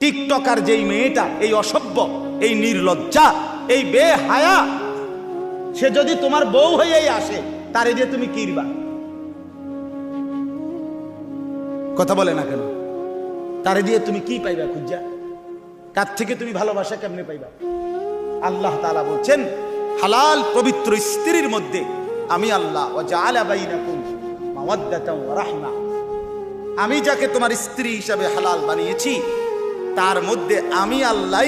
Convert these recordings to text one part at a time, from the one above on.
TikToker যেই মেয়েটা, এই অসভ্য, এই নির্লজ্জা, এই বেহায়া, সে যদি তোমার বউ হয়েই আসে, তারে দিয়ে তুমি কিরবা কথা বলে না কেন? তারে দিয়ে তুমি কি পাইবা খুঁজা? কার থেকে তুমি ভালোবাসা কেমনে পাইবা? আল্লাহ তাআলা বলছেন, হালাল পবিত্র স্ত্রীর মধ্যে আমি আল্লাহ আমি যাকে তোমার স্ত্রী হিসাবে হালাল বানিয়েছি তার মধ্যে আমি আল্লাহ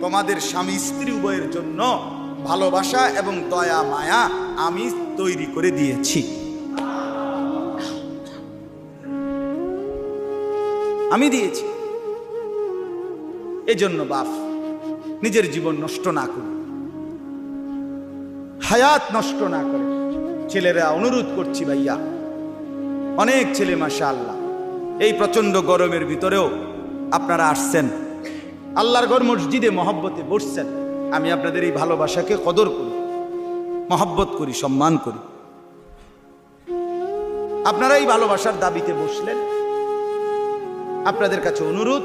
তোমাদের স্বামী স্ত্রী উভয়ের জন্য ভালোবাসা এবং দয়া, মায়া আমি তৈরি করে দিয়েছি। আমি দিয়েছি। এজন্য বাপ, নিজের জীবন নষ্ট না করে। হায়াত নষ্ট না করে। ছেলেরা অনুরোধ করছি ভাইয়া, অনেক ছেলে মাসা আল্লাহ এই প্রচণ্ড গরমের ভিতরেও আপনারা আসছেন। আল্লাহর ঘর মসজিদে মহব্বতে বসছেন। আমি আপনাদের এই ভালোবাসাকে কদর করি, মহব্বত করি, সম্মান করি। আপনারা এই ভালোবাসার দাবিতে বসলেন। আপনাদের কাছে অনুরোধ,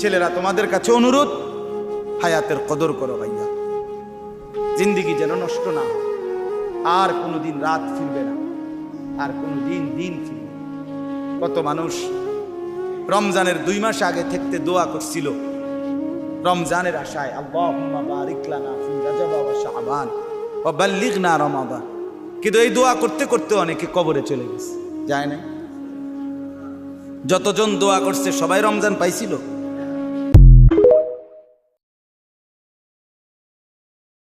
ছেলেরা তোমাদের কাছে অনুরোধ, হায়াতের কদর করো ভাইয়া। জিন্দিগি যেন নষ্ট না আর কোনোদিন রাত ফিরবে না। আর কোনো দিন দিন ফিরবে কত মানুষ রমজানের দুই মাস আগে থাকতে দোয়া করছিল। রমজানের আশায় আল্লাহ রমাদান। কিন্তু এই দোয়া করতে করতে অনেকে কবরে চলে গেছে। যায় না যতজন দোয়া করছে, সবাই রমজান পাইছিল?